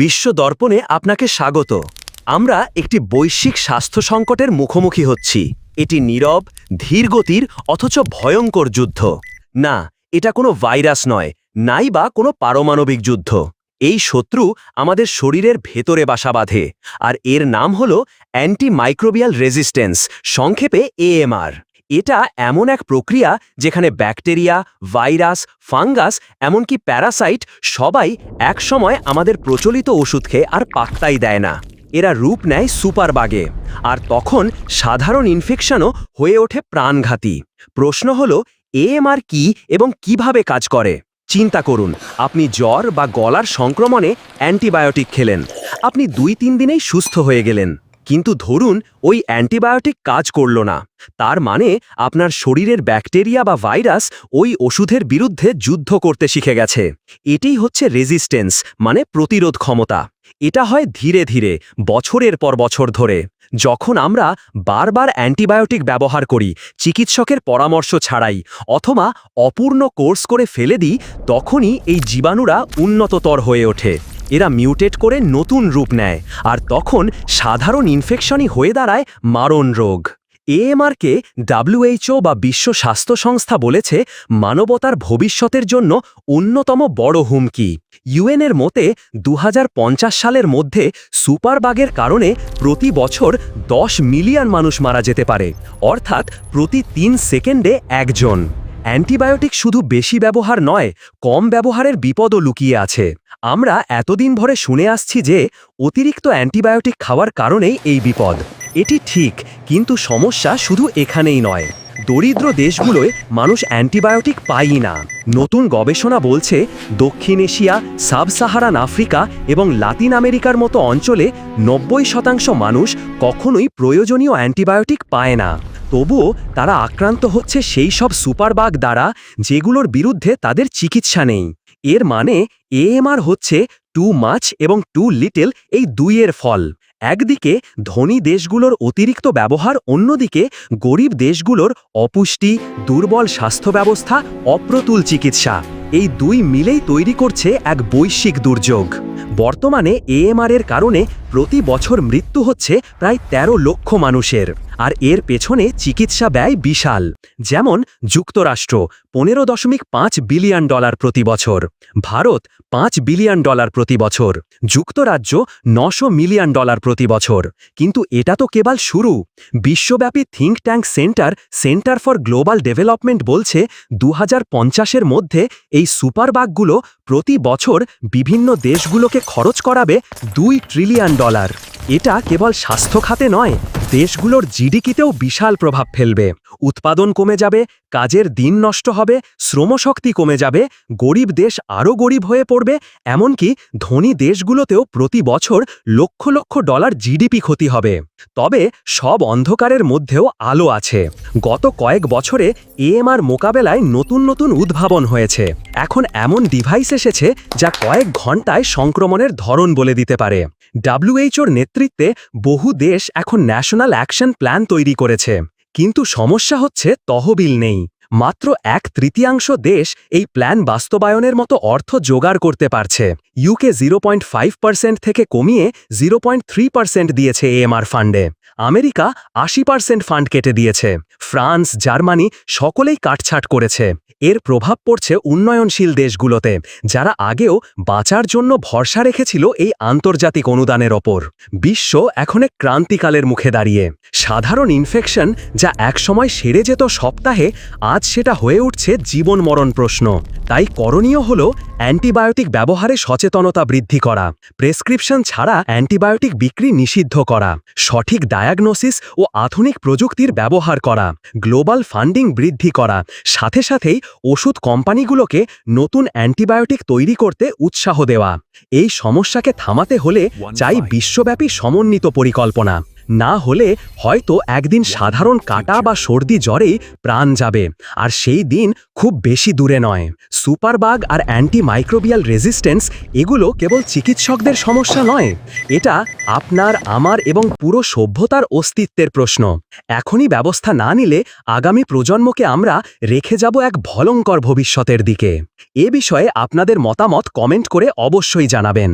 বিশ্ব দর্পণে আপনাকে স্বাগত। আমরা একটি বৈশ্বিক স্বাস্থ্য সংকটের মুখোমুখি হচ্ছি। এটি নীরব, ধীরগতির, অথচ ভয়ঙ্কর যুদ্ধ। না, এটা কোনো ভাইরাস নয়, নাই বা কোনো পারমাণবিক যুদ্ধ। এই শত্রু আমাদের শরীরের ভেতরে বাসা বাঁধে, আর এর নাম হল অ্যান্টিমাইক্রোবিয়াল রেজিস্ট্যান্স, সংক্ষেপে এএমআর। এটা এমন এক প্রক্রিয়া যেখানে ব্যাকটেরিয়া, ভাইরাস, ফাঙ্গাস, এমনকি প্যারাসাইট সবাই একসময় আমাদের প্রচলিত ওষুধ খেয়ে আর পাত্তাই দেয় না। এরা রূপ নেয় সুপারবাগে। আর তখন সাধারণ ইনফেকশনও হয়ে ওঠে প্রাণঘাতী। প্রশ্ন হল এএমআর কি এবং কীভাবে কাজ করে? চিন্তা করুন, আপনি জ্বর বা গলার সংক্রমণে অ্যান্টিবায়োটিক খেলেন। আপনি দুই তিন দিনেই সুস্থ হয়ে গেলেন। কিন্তু ধরুন, ওই অ্যান্টিবায়োটিক কাজ করল না। তার মানে আপনার শরীরের ব্যাকটেরিয়া বা ভাইরাস ওই ওষুধের বিরুদ্ধে যুদ্ধ করতে শিখে গেছে। এটাই হচ্ছে রেজিস্ট্যান্স মানে প্রতিরোধ ক্ষমতা। এটা হয় ধীরে ধীরে, বছরের পর বছর ধরে। যখন আমরা বারবার অ্যান্টিবায়োটিক ব্যবহার করি, চিকিৎসকের পরামর্শ ছাড়াই, অথবা অপূর্ণ কোর্স করে ফেলে দিই, তখনই এই জীবাণুরা উন্নততর হয়ে ওঠে। এরা মিউটেট করে নতুন রূপ নেয়, আর তখন সাধারণ ইনফেকশনই হয়ে দাঁড়ায় মারণ রোগ। এএমআরকে ডাব্লিউএইচও বা বিশ্ব স্বাস্থ্য সংস্থা বলেছে, মানবতার ভবিষ্যতের জন্য অন্যতম বড় হুমকি। ইউএনের মতে দু হাজার পঞ্চাশ সালের মধ্যে সুপারবাগের কারণে প্রতি বছর দশ মিলিয়ন মানুষ মারা যেতে পারে, অর্থাৎ প্রতি তিন সেকেন্ডে একজন। অ্যান্টিবায়োটিক শুধু বেশি ব্যবহার নয়, কম ব্যবহারের বিপদও লুকিয়ে আছে। আমরা এতদিন ভরে শুনে আসছি যে, অতিরিক্ত অ্যান্টিবায়োটিক খাওয়ার কারণেই এই বিপদ। এটি ঠিক, কিন্তু সমস্যা শুধু এখানেই নয়। দরিদ্র দেশগুলোয় মানুষ অ্যান্টিবায়োটিক পায়ই না। নতুন গবেষণা বলছে, দক্ষিণ এশিয়া সাব সাহারান আফ্রিকা এবং লাতিন আমেরিকার মতো অঞ্চলে নব্বই শতাংশ মানুষ কখনোই প্রয়োজনীয় অ্যান্টিবায়োটিক পায় না। তবুও তারা আক্রান্ত হচ্ছে সেই সব সুপারবাগ দ্বারা যেগুলোর বিরুদ্ধে তাদের চিকিৎসা নেই। এর মানে এএমআর হচ্ছে টু মাছ এবং টু লিটল এই দুইয়ের ফল। একদিকে ধনী দেশগুলোর অতিরিক্ত ব্যবহার, অন্যদিকে গরিব দেশগুলোর অপুষ্টি, দুর্বল স্বাস্থ্য ব্যবস্থা অপ্রতুল চিকিৎসা। এই দুই মিলেই তৈরি করছে এক বৈশ্বিক দুর্যোগ। বর্তমানে এএমআর এর কারণে প্রতি বছর মৃত্যু হচ্ছে প্রায় ১৩ লক্ষ মানুষের। আর এর পেছনে চিকিৎসা ব্যয় বিশাল। যেমন যুক্তরাষ্ট্র, পনেরো দশমিক পাঁচ বিলিয়ন ডলার প্রতি বছর। ভারত, পাঁচ বিলিয়ন ডলার প্রতি বছর। যুক্তরাজ্য, নশো মিলিয়ন ডলার প্রতি বছর। কিন্তু এটা তো কেবল শুরু। বিশ্বব্যাপী think tank center center for global development বলছে দু হাজার মধ্যে এই সুপারবাগগুলো প্রতি বছর বিভিন্ন দেশগুলোকে খরচ করাবে দুই ট্রিলিয়ন ডলার এটা কেবল স্বাস্থ্য খাতে নয় দেশগুলোর জিডিকিতেও বিশাল প্রভাব ফেলবে। উৎপাদন কমে যাবে, কাজের দিন নষ্ট হবে, শ্রমশক্তি কমে যাবে, গরিব দেশ আরও গরিব হয়ে পড়বে, এমনকি ধনী দেশগুলোতেও প্রতি বছর লক্ষ লক্ষ ডলার জিডিপি ক্ষতি হবে। তবে সব অন্ধকারের মধ্যেও আলো আছে। গত কয়েক বছরে এএমআর মোকাবেলায় নতুন নতুন উদ্ভাবন হয়েছে। এখন এমন ডিভাইস এসেছে যা কয়েক ঘন্টায় সংক্রমণের ধরন বলে দিতে পারে। ডাব্লিউএইচওর নেতৃত্বে বহু দেশ এখন ন্যাশনাল অ্যাকশন প্ল্যান তৈরি করেছে। কিন্তু সমস্যা হচ্ছে তহবিল নেই। মাত্র এক তৃতীয়াংশ দেশ এই প্ল্যান বাস্তবায়নের মতো অর্থ জোগাড় করতে পারছে। UK zero point five percent থেকে কমিয়ে জিরো পয়েন্ট থ্রি পার্সেন্ট দিয়েছে এএমআর ফান্ডে। আমেরিকা আশি পার্সেন্ট ফান্ড কেটে দিয়েছে। ফ্রান্স, জার্মানি সকলেই কাটছাট করেছে। এর প্রভাব পড়ছে উন্নয়নশীল দেশগুলোতে, যারা আগেও বাঁচার জন্য ভরসা রেখেছিল এই আন্তর্জাতিক অনুদানের ওপর। বিশ্ব এখন এক ক্রান্তিকালের মুখে দাঁড়িয়ে। সাধারণ ইনফেকশন যা একসময় সেরে যেত সপ্তাহে, আজ সেটা হয়ে উঠছে জীবন মরণ প্রশ্ন। তাই করণীয় হল অ্যান্টিবায়োটিক ব্যবহারে সচেতনতা বৃদ্ধি করা। প্রেসক্রিপশন ছাড়া অ্যান্টিবায়োটিক বিক্রি নিষিদ্ধ করা। সঠিক ডায়াগনোসিস ও আধুনিক প্রযুক্তির ব্যবহার করা গ্লোবাল ফান্ডিং বৃদ্ধি করা সাথে সাথেই ওষুধ কোম্পানিগুলোকে নতুন অ্যান্টিবায়োটিক তৈরি করতে উৎসাহ দেওয়া। এই সমস্যাকে থামাতে হলে চাই বিশ্বব্যাপী সমন্বিত পরিকল্পনা। না হলে হয়তো একদিন সাধারণ কাটা বা সর্দি জ্বরেই প্রাণ যাবে, আর সেই দিন খুব বেশি দূরে নয়। সুপারবাগ আর অ্যান্টিমাইক্রোবিয়াল রেজিস্ট্যান্স এগুলো কেবল চিকিৎসকদের সমস্যা নয়, এটা আপনার, আমার এবং পুরো সভ্যতার অস্তিত্বের প্রশ্ন। এখনই ব্যবস্থা না নিলে আগামী প্রজন্মকে আমরা রেখে যাব এক ভয়ঙ্কর ভবিষ্যতের দিকে। এ বিষয়ে আপনাদের মতামত কমেন্ট করে অবশ্যই জানাবেন।